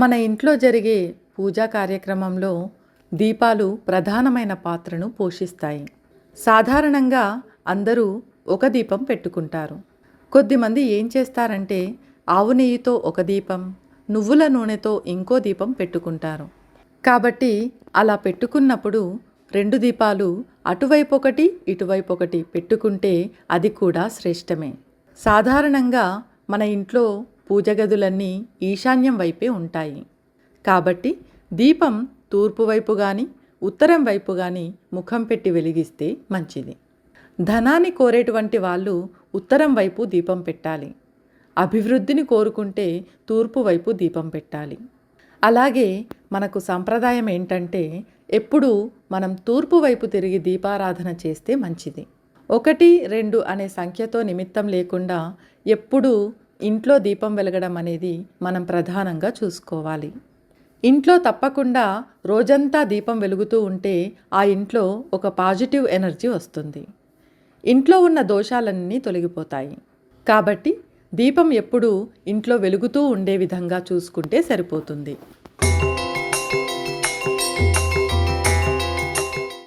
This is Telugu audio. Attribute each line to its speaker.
Speaker 1: మన ఇంట్లో జరిగే పూజా కార్యక్రమంలో దీపాలు ప్రధానమైన పాత్రను పోషిస్తాయి. సాధారణంగా అందరూ ఒక దీపం పెట్టుకుంటారు. కొద్దిమంది ఏం చేస్తారంటే ఆవు నెయ్యితో ఒక దీపం నువ్వుల నూనెతో ఇంకో దీపం పెట్టుకుంటారు. కాబట్టి అలా పెట్టుకున్నప్పుడు రెండు దీపాలు అటువైపు ఒకటి ఇటువైపు ఒకటి పెట్టుకుంటే అది కూడా శ్రేష్టమే. సాధారణంగా మన ఇంట్లో పూజ గదులన్నీ ఈశాన్యం వైపే ఉంటాయి. కాబట్టి దీపం తూర్పు వైపు కానీ ఉత్తరం వైపు కానీ ముఖం పెట్టి వెలిగిస్తే మంచిది. ధనాన్ని కోరేటువంటి వాళ్ళు ఉత్తరం వైపు దీపం పెట్టాలి. అభివృద్ధిని కోరుకుంటే తూర్పు వైపు దీపం పెట్టాలి. అలాగే మనకు సంప్రదాయం ఏంటంటే ఎప్పుడూ మనం తూర్పు వైపు తిరిగి దీపారాధన చేస్తే మంచిది. ఒకటి రెండు అనే సంఖ్యతో నిమిత్తం లేకుండా ఎప్పుడూ ఇంట్లో దీపం వెలగడం అనేది మనం ప్రధానంగా చూసుకోవాలి. ఇంట్లో తప్పకుండా రోజంతా దీపం వెలుగుతూ ఉంటే ఆ ఇంట్లో ఒక పాజిటివ్ ఎనర్జీ వస్తుంది. ఇంట్లో ఉన్న దోషాలన్నీ తొలగిపోతాయి. కాబట్టి దీపం ఎప్పుడూ ఇంట్లో వెలుగుతూ ఉండే విధంగా చూసుకుంటే సరిపోతుంది.